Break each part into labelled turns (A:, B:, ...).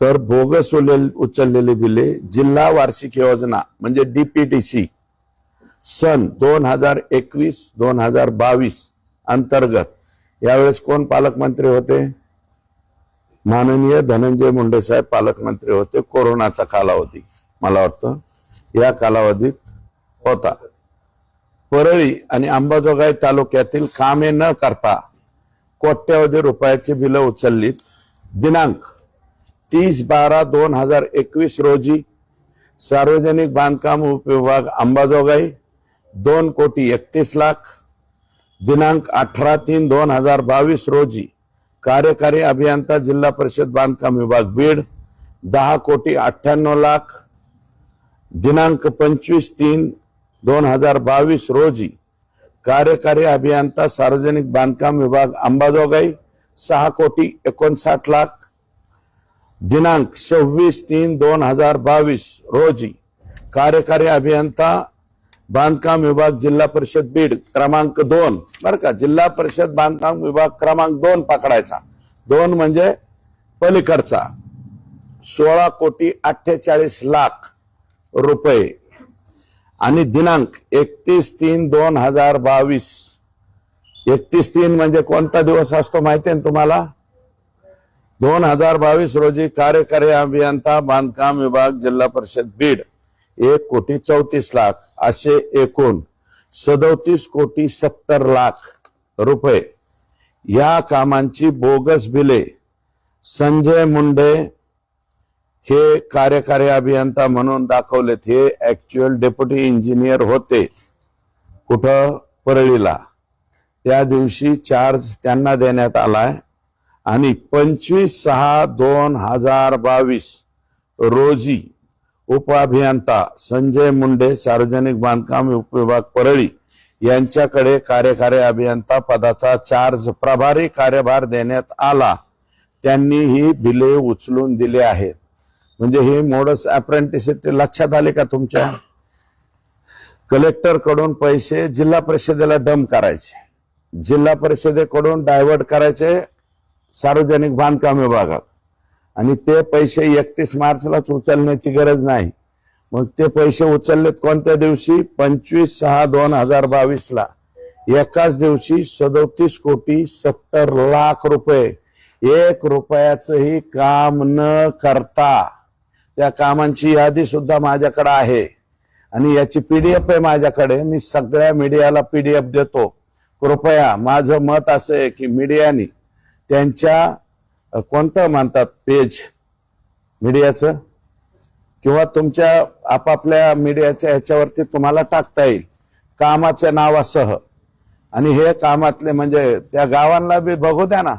A: तर बोगस उले- उचललेली बिले जिल्हा वार्षिक योजना म्हणजे डीपीटीसी सन दोन हजार एकवीस दोन हजार बावीस अंतर्गत. यावेळेस कोण पालकमंत्री होते? माननीय धनंजय मुंडे साहेब पालकमंत्री होते. कोरोनाचा कालावधी मला वाटतं. या कालावधीत होता. परळी आणि अंबाजोगाई तालुक्यातील कामे न करता कोट्यवधी रुपयाची बिलं उचललीत. दिनांक तीस बारा दोन हजार एकवीस रोजी सार्वजनिक बांधकाम उपविभाग अंबाजोगाई दोन कोटी एकतीस लाख दिनांक अठरा तीन दोन हजार बावीस रोजी कार्यकारी अभियंता जिल्हा परिषद बांधकाम विभाग बीड दहा कोटी अठ्ठ्याण्णव लाख दिनांक पंचवीस तीन दोन हजार बावीस रोजी कार्यकारी अभियंता सार्वजनिक बांधकाम विभाग अंबाजोगाई सहा कोटी एकोणसाठ लाख दिनांक सव्वीस तीन दोन हजार बावीस रोजी कार्यकारी अभियंता बांधकाम विभाग जिल्हा परिषद बीड क्रमांक दोन. बर का जिल्हा परिषद बांधकाम विभाग क्रमांक दोन पकडायचा. दोन म्हणजे पलीकडचा. सोळा कोटी अठ्ठेचाळीस लाख रुपये. आणि दिनांक एकतीस तीन दोन हजार बावीस. एकतीस तीन म्हणजे कोणता दिवस असतो माहिती आहे ना तुम्हाला? दोन हजार बावीस रोजी कार्यकारी अभियंता बांधकाम विभाग जिल्हा परिषद बीड. एक कोटी चौतीस लाख असे एकूण सदोतीस कोटी सत्तर लाख रुपये. या कामांची बोगस बिले संजय मुंडे हे कार्यकारी अभियंता म्हणून दाखवलेत. हे ऍक्च्युअल डेप्युटी इंजिनियर होते. कुठं? परळीला. त्या दिवशी चार्ज त्यांना देण्यात आलाय. आणि पंचवीस सहा दोन हजार बावीस रोजी उपअभियंता संजय मुंडे सार्वजनिक बांधकाम उपविभाग परळी यांच्याकडे कार्यकारी अभियंता पदाचा चार्ज प्रभारी कार्यभार देण्यात आला. त्यांनी ही बिले उचलून दिले आहेत. म्हणजे ही मोडस अप्रेंटिसिटी लक्षात आले का तुमच्या? कलेक्टरकडून पैसे जिल्हा परिषदेला डम करायचे. जिल्हा परिषदेकडून डायव्हर्ट करायचे सार्वजनिक बांधकाम विभागात. आणि ते पैसे एकतीस मार्चलाच उचलण्याची गरज नाही. मग ते पैसे उचललेत कोणत्या दिवशी? पंचवीस सहा दोन हजार बावीस ला एकाच दिवशी सदोतीस कोटी सत्तर लाख रुपये. एक रुपयाचंही काम न करता. त्या कामांची यादी सुद्धा माझ्याकडे आहे. आणि याची पीडीएफ आहे माझ्याकडे. मी सगळ्या मीडियाला पीडीएफ देतो. कृपया माझं मत असं आहे की मीडियानी त्यांच्या कोणतं मानतात पेज मीडियाचं? किंवा तुमच्या आपापल्या मीडियाच्या ह्याच्यावरती तुम्हाला टाकता येईल कामाच्या नावासह. आणि हे कामातले म्हणजे त्या गावांना बी बघू द्या ना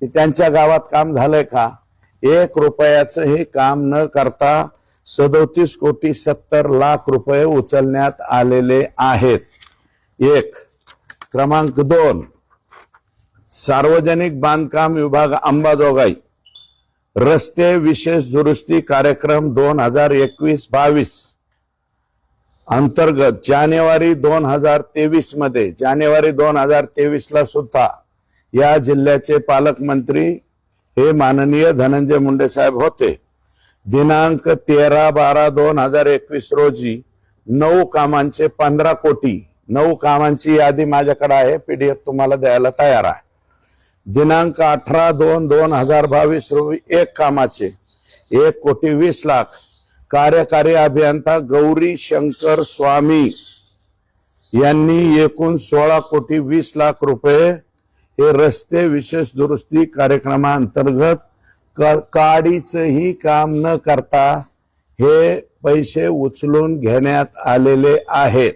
A: की त्यांच्या गावात काम झालंय का? एक रुपयाचं हे काम न करता सदोतीस कोटी सत्तर लाख रुपये उचलण्यात आलेले आहेत. एक. क्रमांक दोन. सार्वजनिक बांधकाम विभाग अंबाजोगाई. रस्ते विशेष दुरुस्ती कार्यक्रम दोन हजार एकवीस बावीस. अंतर्गत जानेवारी दोन हजार तेवीसमध्ये जानेवारी दोन हजार तेवीस ला सुद्धा या जिल्ह्याचे पालकमंत्री हे माननीय धनंजय मुंडे साहेब होते. दिनांक तेरा बारा दोन हजार एकवीस रोजी नऊ कामांचे पंधरा कोटी नऊ कामांची यादी माझ्याकडे आहे पीडीएफ तुम्हाला द्यायला तयार आहे. दिनांक अठरा दोन दोन हजार बावीस रोजी एक कामाचे एक कोटी वीस लाख कार्यकारी अभियंता गौरी शंकर स्वामी यांनी एकूण सोळा कोटी वीस लाख रुपये हे रस्ते विशेष दुरुस्ती कार्यक्रमाअंतर्गत क- काडीचंही काम न करता हे पैसे उचलून घेण्यात आलेले आहेत.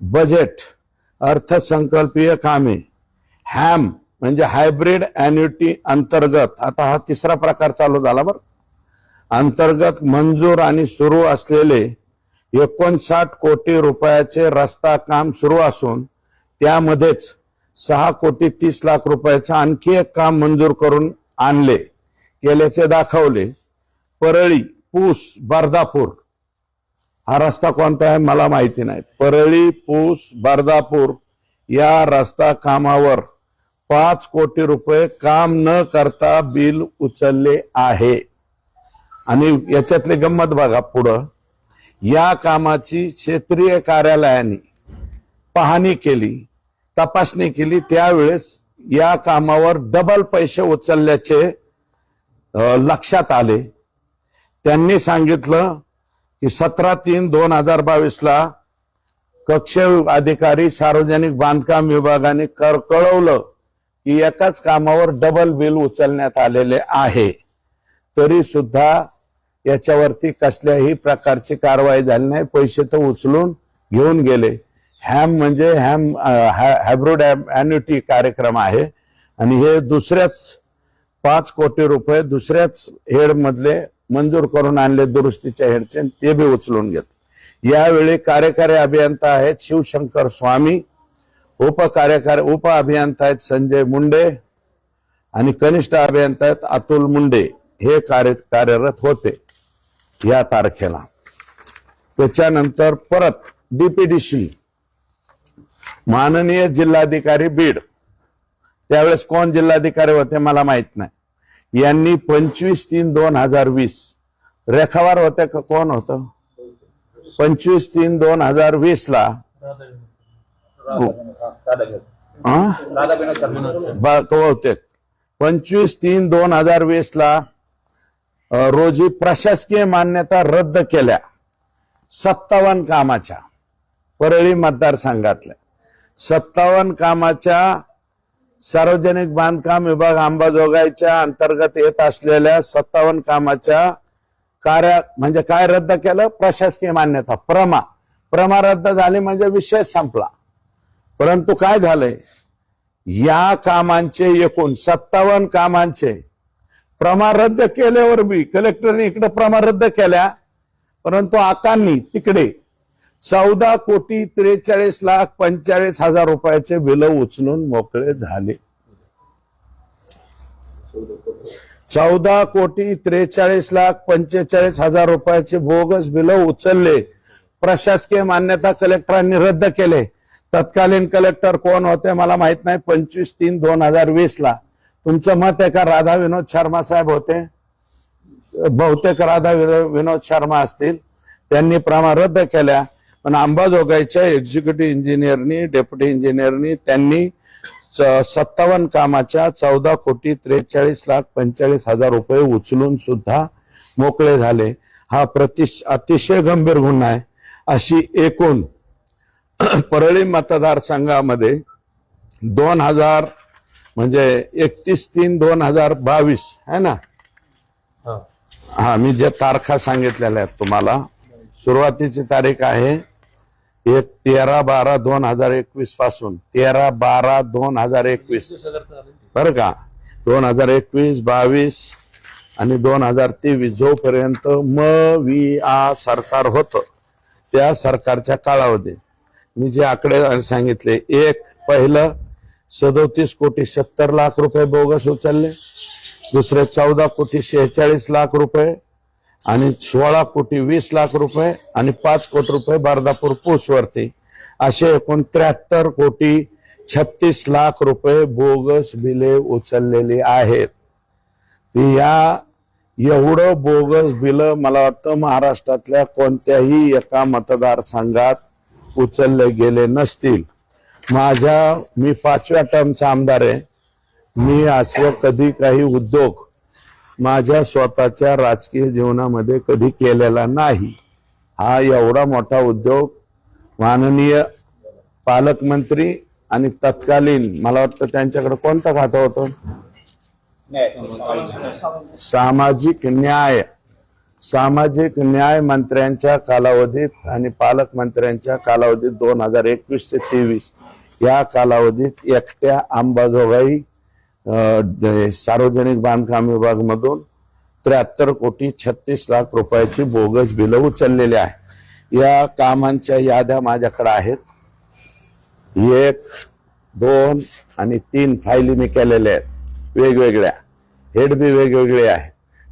A: बजेट अर्थसंकल्पीय कामे हॅम म्हणजे हायब्रिड अॅन्युटी अंतर्गत आता हा तिसरा प्रकार चालू झाला बरं. अंतर्गत मंजूर आणि सुरू असलेले एकोणसाठ कोटी रुपयाचे रस्ता काम सुरू असून त्यामध्येच सहा कोटी तीस लाख रुपयाचं आणखी एक काम मंजूर करून आणले केल्याचे दाखवले. परळी पूस बर्दापूर. हा रस्ता कोणता आहे मला माहिती नाही. परळी पूस बर्दापूर या रस्ता कामावर पाच कोटी रुपये काम न करता बिल उचलले आहे. आणि याच्यातले गंमत बघा पुढं. या कामाची क्षेत्रीय कार्यालयाने पाहणी केली तपासणी केली त्यावेळेस या कामावर डबल पैसे उचलल्याचे लक्षात आले. त्यांनी सांगितलं की सतरा तीन दोन हजार बावीसला कक्ष अधिकारी सार्वजनिक बांधकाम विभागाने कर कळवलं की एकाच कामावर डबल बिल उचलण्यात आलेले आहे. तरी सुद्धा याच्यावरती कसल्याही प्रकारची कारवाई झाली नाही. पैसे तर उचलून घेऊन गेले. हॅम म्हणजे हॅम हॅब्रोड अॅन्युटी कार्यक्रम आहे. आणि हे दुसऱ्याच पाच कोटी रुपये दुसऱ्याच हेडमधले मंजूर करून आणले दुरुस्तीच्या हेडचे ते बी उचलून घेत. यावेळी कार्यकारी अभियंता आहेत शिवशंकर स्वामी उप कार्यकारी उप अभियंता आहेत संजय मुंडे आणि कनिष्ठ अभियंता आहेत अतुल मुंडे हे कार्य कार्यरत होते या तारखेला. त्याच्यानंतर परत डीपीडीसी माननीय जिल्हाधिकारी बीड. त्यावेळेस कोण जिल्हाधिकारी होते मला माहीत नाही. यांनी पंचवीस तीन दोन हजार वीस. रेखावार होते का कोण होत? पंचवीस तीन दोन हजार वीस ला बहुतेक पंचवीस तीन दोन हजार वीस ला रोजी प्रशासकीय मान्यता रद्द केल्या. सत्तावन्न कामाच्या. परळी मतदारसंघातल्या. सत्तावन्न कामाच्या सार्वजनिक बांधकाम विभाग अंबाजोगाईच्या अंतर्गत येत असलेल्या सत्तावन्न कामाच्या कार्य म्हणजे काय रद्द केलं? प्रशासकीय मान्यता. प्रमा. प्रमा रद्द झाली म्हणजे विषय संपला. परंतु काय झालंय? या कामांचे एकूण सत्तावन्न कामांचे प्रमा रद्द केल्यावर बी कलेक्टरने इकडे प्रमा रद्द केल्या परंतु आकांनी तिकडे चौदा कोटी त्रेचाळीस लाख पंचेचाळीस हजार रुपयाचे बिल उचलून मोकळे झाले. चौदा कोटी त्रेचाळीस लाख पंचेचाळीस हजार रुपयाचे बोगस बिल उचलले. प्रशासकीय मान्यता कलेक्टरांनी रद्द केले. तत्कालीन कलेक्टर कोण होते मला माहीत नाही. पंचवीस तीन दोन हजार वीस ला. तुमचं मत आहे का राधा विनोद शर्मा साहेब होते? बहुतेक राधा विनोद शर्मा असतील. त्यांनी प्रमा रद्द केल्या. पण अंबाजोगाईच्या एक्झिक्युटिव्ह इंजिनियरनी डेप्युटी इंजिनियरनी त्यांनी सत्तावन्न कामाच्या चौदा कोटी त्रेचाळीस लाख पंचेचाळीस हजार रुपये उचलून सुद्धा मोकळे झाले. हा प्रतिश अतिशय गंभीर गुन्हा आहे. अशी एकूण परळी मतदारसंघामध्ये दोन हजार म्हणजे एकतीस तीन दोन हजार बावीस है ना? हा. मी जे तारखा सांगितलेल्या आहेत तुम्हाला सुरुवातीची तारीख आहे एक तेरा बारा दोन हजार एकवीसपासून. तेरा बारा दोन हजार एकवीस. बरं का? दोन हजार एकवीस बावीस आणि दोन हजार तेवीस जोपर्यंत म वि आ सरकार होतं त्या सरकारच्या कालावधीत. मी जे आकडे सांगितले एक पहिलं सदोतीस कोटी सत्तर लाख रुपये बोगस उचलले दुसरे चौदा कोटी शेहेचाळीस लाख रुपये आणि सोळा कोटी वीस लाख रुपये आणि पाच कोटी रुपये बारदापूर पूसवरती असे एकूण त्र्याहत्तर कोटी छत्तीस लाख रुपये बोगस बिले उचललेली आहेत. या एवढं बोगस बिल मला वाटतं महाराष्ट्रातल्या कोणत्याही एका मतदारसंघात उचलले गेले नसतील. माझ्या मी पाचव्या टर्मचा आमदार आहे. मी असं कधी काही उद्योग माझ्या स्वतःच्या राजकीय जीवनामध्ये कधी केलेला नाही. हा एवढा मोठा उद्योग माननीय पालकमंत्री आणि तत्कालीन मला वाटतं त्यांच्याकडे कोणतं खातं होतं? सामाजिक न्याय. सामाजिक न्याय मंत्र्यांच्या कालावधीत आणि पालकमंत्र्यांच्या कालावधीत दोन हजार एकवीस ते तेवीस या कालावधीत एकट्या अंबाजोगाई सार्वजनिक बांधकाम विभागमधून त्र्याहत्तर कोटी छत्तीस लाख रुपयाची बोगस बिलं उचललेली आहे या कामांच्या याद्या माझ्याकडे आहेत. एक दोन आणि तीन फायली मी केलेल्या आहेत. वेगवेगळ्या. हेड बी वेगवेगळे आहे.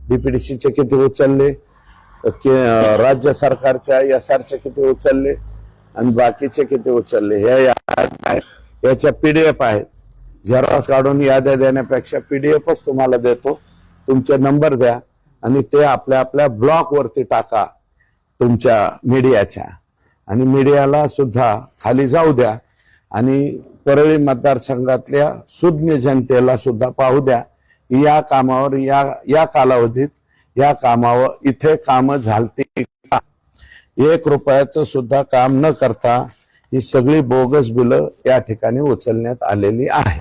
A: डीपीडीसीचे किती उचलले? के- राज्य सरकारच्या एस चे किती उचलले? आणि बाकीचे किती उचलले? हे या- पी याच्या पीडीएफ आहेत. झेरॉक्स काढून याद्या देण्यापेक्षा पीडीएफच तुम्हाला देतो. तुमचे नंबर द्या आणि ते आपल्या आपल्या ब्लॉक वरती टाका तुमच्या मीडियाच्या. आणि मीडियाला सुद्धा खाली जाऊ द्या. आणि परळी मतदारसंघातल्या सुज्ञ जनतेला सुद्धा पाहू द्या. की या कामावर या या कालावधीत या कामावर इथे काम झालती का? एक रुपयाचं सुद्धा काम न करता ही सगळी बोगस बिलं या ठिकाणी उचलण्यात आलेली आहे